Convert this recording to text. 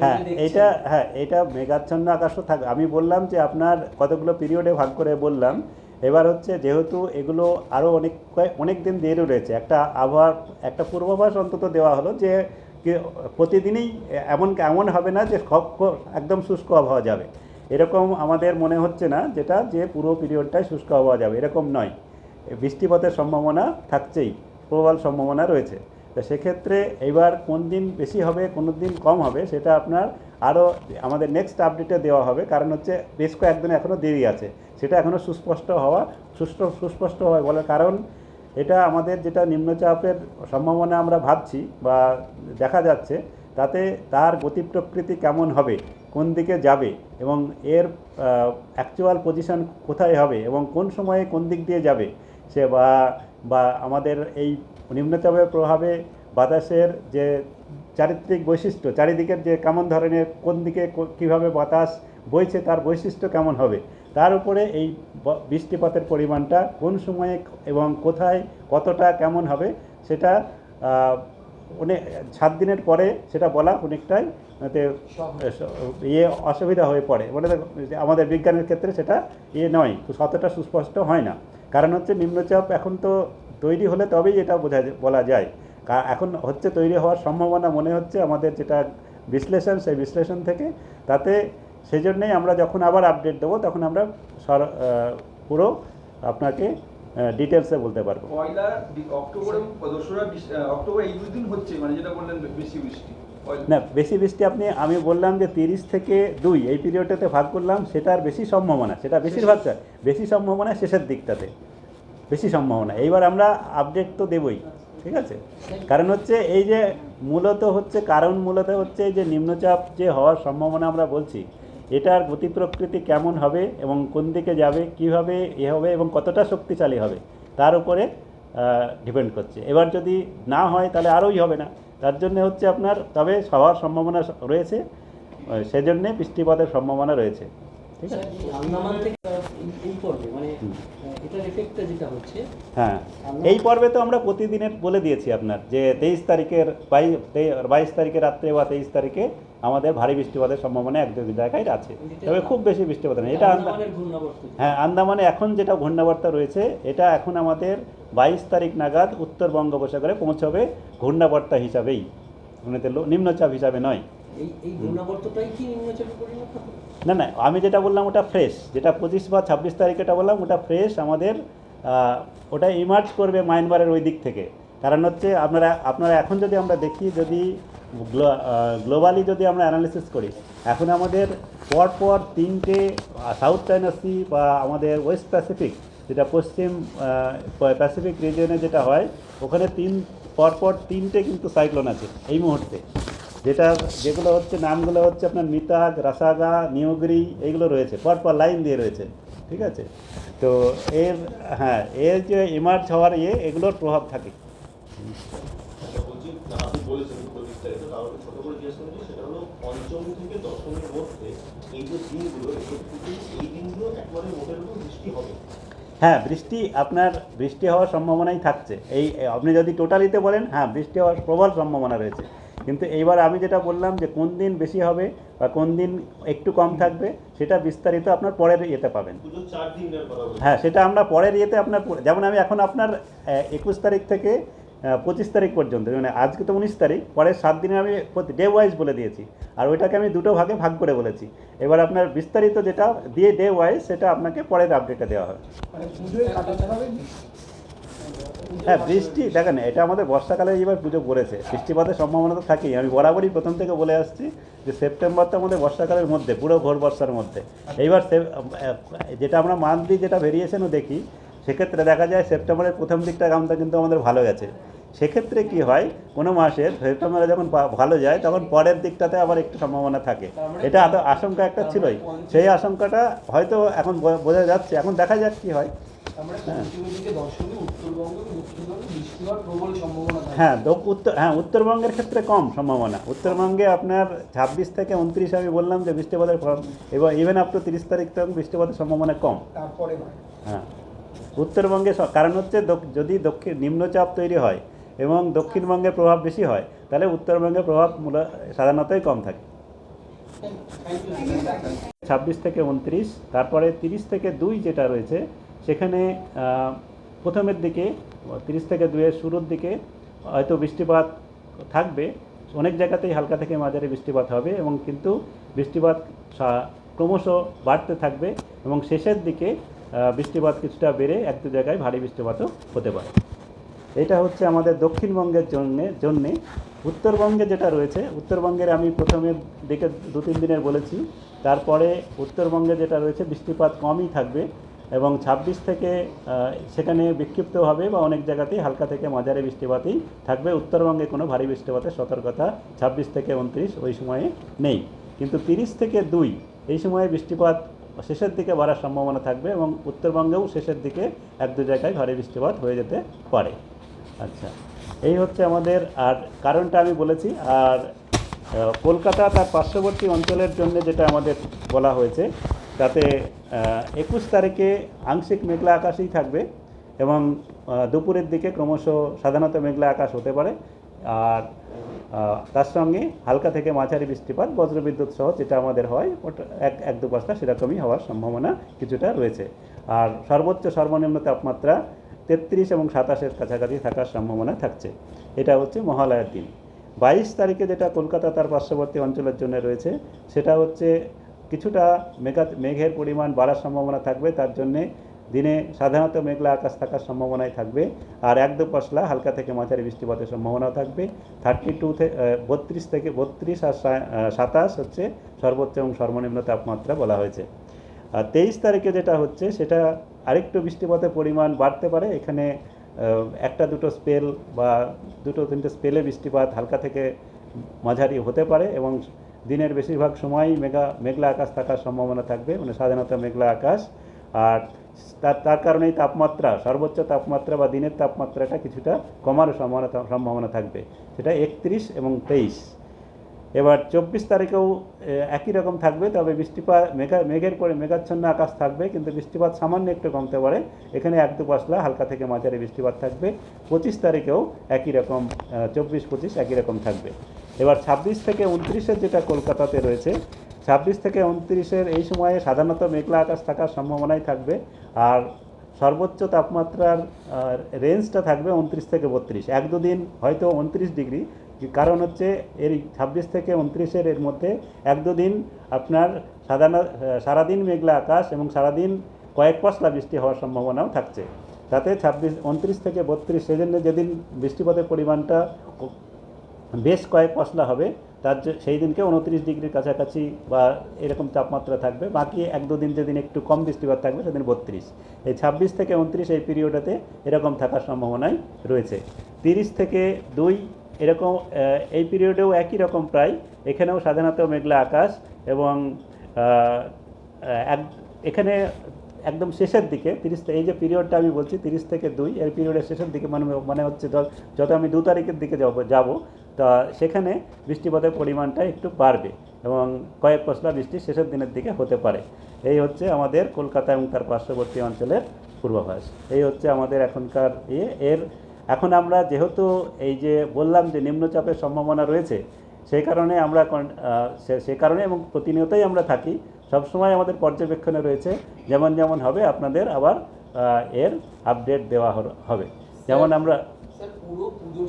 হ্যাঁ। এইটা হ্যাঁ এটা মেঘাচ্ছন্ন আকাশও থাকবে আমি বললাম যে আপনার কতগুলো পিরিয়ডে ভাগ করে বললাম। এবার হচ্ছে যেহেতু এগুলো আরও অনেক অনেক দিন দেরি রয়েছে একটা আবহাওয়ার একটা পূর্বাভাস অন্তত দেওয়া হলো যে প্রতিদিনই এমন এমন হবে না যে সব একদম শুষ্ক আবহাওয়া যাবে। এরকম আমাদের মনে হচ্ছে না যেটা যে পুরো পিরিয়ডটাই শুষ্ক আবহাওয়া যাবে এরকম নয়। বৃষ্টিপাতের সম্ভাবনা থাকছেই প্রবল সম্ভাবনা রয়েছে। তো সেক্ষেত্রে এবার কোন দিন বেশি হবে, কোন দিন কম হবে, সেটা আপনার আরও আমাদের নেক্সট আপডেটে দেওয়া হবে। কারণ হচ্ছে বেশ কয়েকদিন এখনও দেরি আছে। সেটা এখনও সুস্পষ্ট হওয়া সুষ্ঠ সুস্পষ্ট হওয়া বলার কারণ এটা আমাদের যেটা নিম্নচাপের সম্ভাবনা আমরা ভাবছি বা দেখা যাচ্ছে, তাতে তার গতি প্রকৃতি কেমন হবে, কোন দিকে যাবে এবং এর অ্যাকচুয়াল পজিশন কোথায় হবে এবং কোন সময়ে কোন দিক দিয়ে যাবে, সে বা বা আমাদের এই নিম্নচাপের প্রভাবে বাতাসের যে চারিত্রিক বৈশিষ্ট্য, চারিদিকের যে কেমন ধরনের কোন দিকে কীভাবে বাতাস বইছে তার বৈশিষ্ট্য কেমন হবে, তার উপরে এই বৃষ্টিপাতের পরিমাণটা কোন সময়ে এবং কোথায় কতটা কেমন হবে সেটা অনেক সাত দিনের পরে সেটা বলা অনেকটাই ইয়ে অসুবিধা হয়ে পড়ে। মানে আমাদের বিজ্ঞানের ক্ষেত্রে সেটা ইয়ে নয় অতটা সুস্পষ্ট হয় না। কারণ হচ্ছে নিম্নচাপ এখন তো তৈরি হলে তবেই এটা বোঝা বলা যায়। এখন হচ্ছে তৈরি হওয়ার সম্ভাবনা মনে হচ্ছে আমাদের যেটা বিশ্লেষণ, সেই বিশ্লেষণ থেকে। তাতে সেই জন্যেই আমরা যখন আবার আপডেট দেবো, তখন আমরা সর- পুরো আপনাকে ডিটেলসে বলতে পারব। পয়লা অক্টোবর দোসরা অক্টোবর এই দুই দিন হচ্ছে মানে যেটা বললেন, বেশি বৃষ্টি। না, বেশি বৃষ্টি আপনি, আমি বললাম যে তিরিশ থেকে দুই, এই পিরিয়ডটাতে ভাগ করলাম সেটার বেশি সম্ভাবনা, সেটা বেশিরভাগ বেশি সম্ভাবনা শেষের দিকটাতে, বেশি সম্ভাবনা, এইবার আমরা আপডেট তো দেবই, ঠিক আছে? কারণ হচ্ছে এই যে মূলত হচ্ছে, কারণ মূলত হচ্ছে যে নিম্নচাপ যে হওয়ার সম্ভাবনা আমরা বলছি, এটার গতি প্রকৃতি কেমন হবে এবং কোন দিকে যাবে কীভাবে এ হবে এবং কতটা শক্তিশালী হবে, তার উপরে ডিপেন্ড করছে। এবার যদি না হয়, তাহলে আরোই হবে না। তার জন্য হচ্ছে আপনার তবে সবার সম্ভাবনা রয়েছে সেজন্যে বৃষ্টিপাতের সম্ভাবনা রয়েছে। ঠিক আছে? মানে হ্যাঁ। এই পর্বে তো আমরা প্রতিদিনের বলে দিয়েছি আপনার যে তেইশ তারিখের বাই বাইশ তারিখের রাত্রে বা তেইশ তারিখে আমাদের ভারী বৃষ্টিপাতের সম্ভাবনা এক দুই জায়গায় আছে। তবে খুব বেশি বৃষ্টিপাত নেই। এটা হ্যাঁ আন্দামানে এখন যেটা ঘূর্ণাবর্ত রয়েছে এটা এখন আমাদের বাইশ তারিখ নাগাদ উত্তর বঙ্গোপসাগরে পৌঁছবে ঘূর্ণাবর্তা হিসাবেই। মানে তো নিম্নচাপ হিসাবে নয়। না না আমি যেটা বললাম ওটা ফ্রেশ যেটা পঁচিশ বা ছাব্বিশ তারিখেটা বললাম ওটা ফ্রেশ আমাদের ওটা ইমার্জ করবে মায়ানমারের ওই দিক থেকে। কারণ হচ্ছে আপনারা আপনারা এখন যদি আমরা দেখি যদি গ্লোবালি যদি আমরা অ্যানালিসিস করি এখন আমাদের পর পর তিনটে সাউথ চায়না সি বা আমাদের ওয়েস্ট প্যাসিফিক যেটা পশ্চিম প্যাসিফিক রিজিয়নে যেটা হয় ওখানে তিন পরপর তিনটে কিন্তু সাইক্লোন আছে এই মুহূর্তে। যেটা যেগুলো হচ্ছে নামগুলো হচ্ছে আপনার মিতাগ রাসাগা নিউগিরি এইগুলো রয়েছে। পরপর লাইন দিয়ে রয়েছে। ঠিক আছে? তো এর হ্যাঁ এর যে ইমার্জ হওয়ার ইয়ে এগুলোর প্রভাব থাকে। আচ্ছা, হ্যাঁ বৃষ্টি আপনার বৃষ্টি হওয়ার সম্ভাবনাই থাকছে। এই আপনি যদি টোটালিতে বলেন হ্যাঁ বৃষ্টি হওয়ার প্রবল সম্ভাবনা রয়েছে। কিন্তু এইবার আমি যেটা বললাম যে কোন দিন বেশি হবে বা কোন দিন একটু কম থাকবে সেটা বিস্তারিত আপনার পরের ইয়েতে পাবেন। হ্যাঁ সেটা আমরা পরের ইয়েতে আপনার যেমন আমি এখন আপনার একুশ তারিখ থেকে পঁচিশ তারিখ পর্যন্ত মানে আজকে তো উনিশ তারিখ পরের সাত দিনে আমি ডে ওয়াইজ বলে দিয়েছি। আর ওইটাকে আমি দুটো ভাগে ভাগ করে বলেছি। এবার আপনার বিস্তারিত যেটা দিয়ে ডে ওয়াইজ সেটা আপনাকে পরের আপডেটে দেওয়া হবে। হ্যাঁ বৃষ্টি, দেখেন, এটা আমাদের বর্ষাকালে এবার পুজো পড়েছে বৃষ্টিপাতের সম্ভাবনা তো থাকেই। আমি বরাবরই প্রথম থেকে বলে আসছি যে সেপ্টেম্বর তো আমাদের বর্ষাকালের মধ্যে, পুরো ঘোর বর্ষার মধ্যে। এইবার যেটা আমরা মান্থলি যেটা ভেরিয়েশনও দেখি, সেক্ষেত্রে দেখা যায় সেপ্টেম্বরের প্রথম দিকটা কামটা কিন্তু আমাদের ভালো গেছে। সেক্ষেত্রে কি হয়, কোনো মাসে সেপ্টেম্বরে যখন ভালো যায়, তখন পরের দিকটাতে আবার একটু সম্ভাবনা থাকে। এটা আশঙ্কা একটা ছিলই। সেই আশঙ্কাটা হয়তো এখন বোঝা যাচ্ছে। এখন দেখা যাক কি হয়। হ্যাঁ। উত্তরবঙ্গ দক্ষিণবঙ্গে উত্তর হ্যাঁ উত্তরবঙ্গের ক্ষেত্রে কম সম্ভাবনা। উত্তরবঙ্গে আপনার ছাব্বিশ থেকে উনত্রিশ আমি বললাম যে বৃষ্টিপাতের এবং ইভেন আপ টু তিরিশ তারিখ তখন বৃষ্টিপাতের সম্ভাবনা কম। তারপরে হ্যাঁ উত্তরবঙ্গে কারণ হচ্ছে যদি দক্ষিণ নিম্নচাপ তৈরি হয় এবং দক্ষিণবঙ্গের প্রভাব বেশি হয় তাহলে উত্তরবঙ্গের প্রভাব মূল সাধারণতই কম থাকে। ছাব্বিশ থেকে উনত্রিশ তারপরে তিরিশ থেকে দুই যেটা রয়েছে সেখানে প্রথমের দিকে, তিরিশ থেকে দুইয়ের শুরুর দিকে হয়তো বৃষ্টিপাত থাকবে। অনেক জায়গাতেই হালকা থেকে মাঝারি বৃষ্টিপাত হবে এবং কিন্তু বৃষ্টিপাত ক্রমশ বাড়তে থাকবে এবং শেষের দিকে বৃষ্টিপাত কিছুটা বেড়ে এক দু জায়গায় ভারী বৃষ্টিপাতও হতে পারে। এটা হচ্ছে আমাদের দক্ষিণবঙ্গের জন্যে জন্যে। উত্তরবঙ্গে যেটা রয়েছে, উত্তরবঙ্গের আমি প্রথমের দিকে দু তিন দিনের বলেছি। তারপরে উত্তরবঙ্গে যেটা রয়েছে, বৃষ্টিপাত কমই থাকবে। এবং ছাব্বিশ থেকে সেখানে বিক্ষিপ্তভাবে বা অনেক জায়গাতেই হালকা থেকে মাঝারি বৃষ্টিপাতই থাকবে। উত্তরবঙ্গে কোনো ভারী বৃষ্টিপাতের সতর্কতা ছাব্বিশ থেকে উনত্রিশ ওই সময়ে নেই। কিন্তু তিরিশ থেকে দুই এই সময়ে বৃষ্টিপাত শেষের দিকে বাড়ার সম্ভাবনা থাকবে এবং উত্তরবঙ্গেও শেষের দিকে এক দু জায়গায় ভারী বৃষ্টিপাত হয়ে যেতে পারে। আচ্ছা এই হচ্ছে আমাদের আর কারণটা আমি বলেছি। আর কলকাতা তার পার্শ্ববর্তী অঞ্চলের জন্য যেটা আমাদের বলা হয়েছে তাতে একুশ তারিখে আংশিক মেঘলা আকাশই থাকবে এবং দুপুরের দিকে ক্রমশ সাধারণত মেঘলা আকাশ হতে পারে। আর তার সঙ্গে হালকা থেকে মাঝারি বৃষ্টিপাত, বজ্রবিদ্যুৎ সহ যেটা আমাদের হয়, ওটা এক এক দু পাঁচটা সেরকমই হওয়ার সম্ভাবনা কিছুটা রয়েছে। আর সর্বোচ্চ সর্বনিম্ন তাপমাত্রা তেত্রিশ এবং সাতাশের কাছাকাছি থাকার সম্ভাবনা থাকছে। এটা হচ্ছে মহালয়ার দিন। বাইশ তারিখে যেটা কলকাতা তার পার্শ্ববর্তী অঞ্চলের জন্য রয়েছে, সেটা হচ্ছে কিছুটা মেঘা মেঘের পরিমাণ বাড়ার সম্ভাবনা থাকবে, তার জন্যে দিনে সাধারণত মেঘলা আকাশ থাকার সম্ভাবনাই থাকবে, আর এক দু পশলা হালকা থেকে মাঝারি বৃষ্টিপাতের সম্ভাবনাও থাকবে। থার্টি টু বত্রিশ থেকে বত্রিশ আর সাতাশ হচ্ছে সর্বোচ্চ এবং সর্বনিম্ন তাপমাত্রা বলা হয়েছে। আর তেইশ তারিখে যেটা হচ্ছে, সেটা আরেকটু বৃষ্টিপাতের পরিমাণ বাড়তে পারে। এখানে একটা দুটো স্পেল বা দুটো তিনটে স্পেলে বৃষ্টিপাত হালকা থেকে মাঝারি হতে পারে এবং দিনের বেশিরভাগ সময়ই মেঘা, মেঘলা আকাশ থাকার সম্ভাবনা থাকবে মানে সাধারণত মেঘলা আকাশ। আর তার তার কারণেই তাপমাত্রা, সর্বোচ্চ তাপমাত্রা বা দিনের তাপমাত্রাটা কিছুটা কমার সম্ভাবনা সম্ভাবনা থাকবে। সেটা একত্রিশ এবং তেইশ। এবার চব্বিশ তারিখেও একই রকম থাকবে, তবে বৃষ্টিপাত, মেঘা, মেঘের পরে মেঘাচ্ছন্ন আকাশ থাকবে, কিন্তু বৃষ্টিপাত সামান্য একটু কমতে পারে। এখানে এক দু পাঁচলা হালকা থেকে মাঝারি বৃষ্টিপাত থাকবে। পঁচিশ তারিখেও একই রকম চব্বিশ, পঁচিশ একই রকম থাকবে। এবার ছাব্বিশ থেকে উনত্রিশের যেটা কলকাতাতে রয়েছে, ছাব্বিশ থেকে উনত্রিশের এই সময়ে সাধারণত মেঘলা আকাশ থাকার সম্ভাবনাই থাকবে। আর সর্বোচ্চ তাপমাত্রার রেঞ্জটা থাকবে উনত্রিশ থেকে বত্রিশ। এক দুদিন হয়তো উনত্রিশ ডিগ্রি কারণ হচ্ছে এর ছাব্বিশ থেকে উনত্রিশের এর মধ্যে এক দুদিন আপনার সাধারণ সারাদিন মেঘলা আকাশ এবং সারাদিন কয়েক পশলা বৃষ্টি হওয়ার সম্ভাবনাও থাকছে। তাতে ছাব্বিশ, উনত্রিশ থেকে বত্রিশ সেজন্য যেদিন বৃষ্টিপাতের পরিমাণটা বেশ কয়েক পশলা হবে, তার সেই দিনকে উনত্রিশ ডিগ্রির কাছাকাছি বা এরকম তাপমাত্রা থাকবে। বাকি এক দুদিন যেদিন একটু কম বৃষ্টিপাত থাকবে, সেদিন বত্রিশ। এই ছাব্বিশ থেকে উনত্রিশ এই পিরিয়ডেতে এরকম থাকার সম্ভাবনাই রয়েছে। তিরিশ থেকে দুই এরকম এই পিরিয়ডেও একই রকম প্রায়। এখানেও সাধারণত মেঘলা আকাশ এবং এক, এখানে একদম শেষের দিকে, তিরিশ এই যে পিরিয়ডটা আমি বলছি, তিরিশ থেকে দুই, এর পিরিয়ডের শেষের দিকে মানে মানে হচ্ছে যত আমি দু তারিখের দিকে যাব যাব, তা সেখানে বৃষ্টিপাতের পরিমাণটা একটু বাড়বে এবং কয়েক পশলা বৃষ্টি শেষের দিনের দিকে হতে পারে। এই হচ্ছে আমাদের কলকাতা এবং তার পার্শ্ববর্তী অঞ্চলের পূর্বাভাস। এই হচ্ছে আমাদের এখনকার ইয়ে এর এখন আমরা যেহেতু এই যে বললাম যে নিম্নচাপের সম্ভাবনা রয়েছে সেই কারণে আমরা সে- কারণে এবং প্রতিনিয়তই আমরা থাকি সবসময় আমাদের পর্যবেক্ষণে রয়েছে যেমন যেমন হবে আপনাদের আবার এর আপডেট দেওয়া হবে। যেমন আমরা